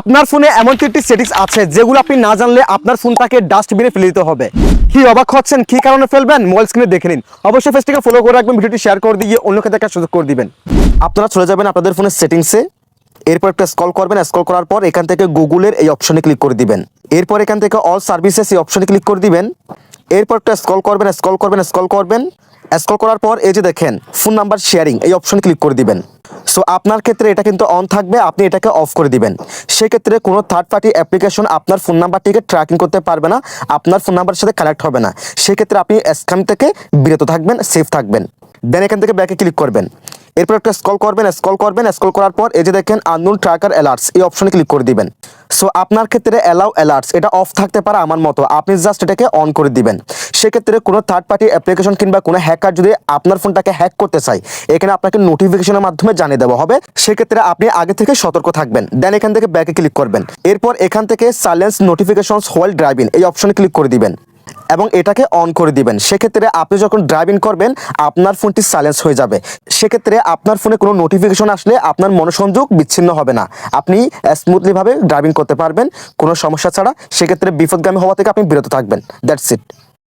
আপনার ফোনে এমন তিনটি সেটিংস আছে যেগুলো আপনি না জানলে আপনার ফোনটাকে ডাস্টবিনে ফেলে দিতে হবে। কি অবাক হচ্ছেন? কি কারণে ফেলবেন? মোবাইল স্ক্রিনে দেখে নিন। অবশ্যই ফেসটিকে ফলো করে রাখবেন, ভিডিওটি শেয়ার করে দিয়ে অন্যকে দেখার সুযোগ করে দিবেন। আপনারা চলে যাবেন আপনাদের ফোনের সেটিংসে এরপর একটা স্ক্রল করবেন। স্ক্রল করার পর এখান থেকে গুগলের এই অপশনে ক্লিক করে দিবেন। এরপর এখান থেকে অল সার্ভিসেস এই অপশনে ক্লিক করে দিবেন। এরপর একটা স্ক্রল করবেন স্ক্রল করবেন স্ক্রল করবেন। স্ক্রল করার পর এই যে দেখেন ফোন নাম্বার শেয়ারিং এই অপশন ক্লিক করে দিবেন। সো আপনার ক্ষেত্রে এটা কিন্তু অন থাকবে, আপনি এটাকে অফ করে দিবেন। সেক্ষেত্রে কোনো থার্ড পার্টি অ্যাপ্লিকেশন আপনার ফোন নাম্বারটিকে ট্র্যাকিং করতে পারবে না, আপনার ফোন নাম্বারের সাথে কানেক্ট হবে না। সেক্ষেত্রে আপনি স্ক্যাম থেকে বিরত থাকবেন সেফ থাকবেন। দেন এখান থেকে ব্যাকে ক্লিক করবেন। এরপর একটা স্কল করবেন স্কল করবেন স্কল করার পর এই যে দেখেন আননোন ট্র্যাকার অ্যালার্টস এই অপশনে ক্লিক করে দিবেন। সো আপনার ক্ষেত্রে অ্যালাউ অ্যালার্টস এটা অফ থাকতে পারে আমার মতো। আপনি জাস্ট এটাকে অন করে দিবেন। সেক্ষেত্রে কোনো থার্ড পার্টি অ্যাপ্লিকেশন কিংবা কোনো হ্যাকার যদি আপনার ফোনটাকে হ্যাক করতে চায়, এখানে আপনাকে নোটিফিকেশনের মাধ্যমে জানিয়ে দেওয়া হবে। সেক্ষেত্রে আপনি আগে থেকে সতর্ক থাকবেন। দেন এখান থেকে ব্যাকে ক্লিক করবেন। এরপর এখান থেকে সাইলেন্স নোটিফিকেশনস হোয়াইল ড্রাইভিং এই অপশনে ক্লিক করে দিবেন। এবং এটাকে অন করে দিবেন। সেক্ষেত্রে আপনি যখন ড্রাইভিং করবেন, আপনার ফোনটি সাইলেন্স হয়ে যাবে। সেক্ষেত্রে আপনার ফোনে কোনো নোটিফিকেশন আসলে আপনার মনোসংযোগ বিচ্ছিন্ন হবে না। আপনি স্মুথলিভাবে ড্রাইভিং করতে পারবেন, কোনো সমস্যা ছাড়া। সেক্ষেত্রে বিপদগামী হওয়া থেকে আপনি বিরত থাকবেন। That's it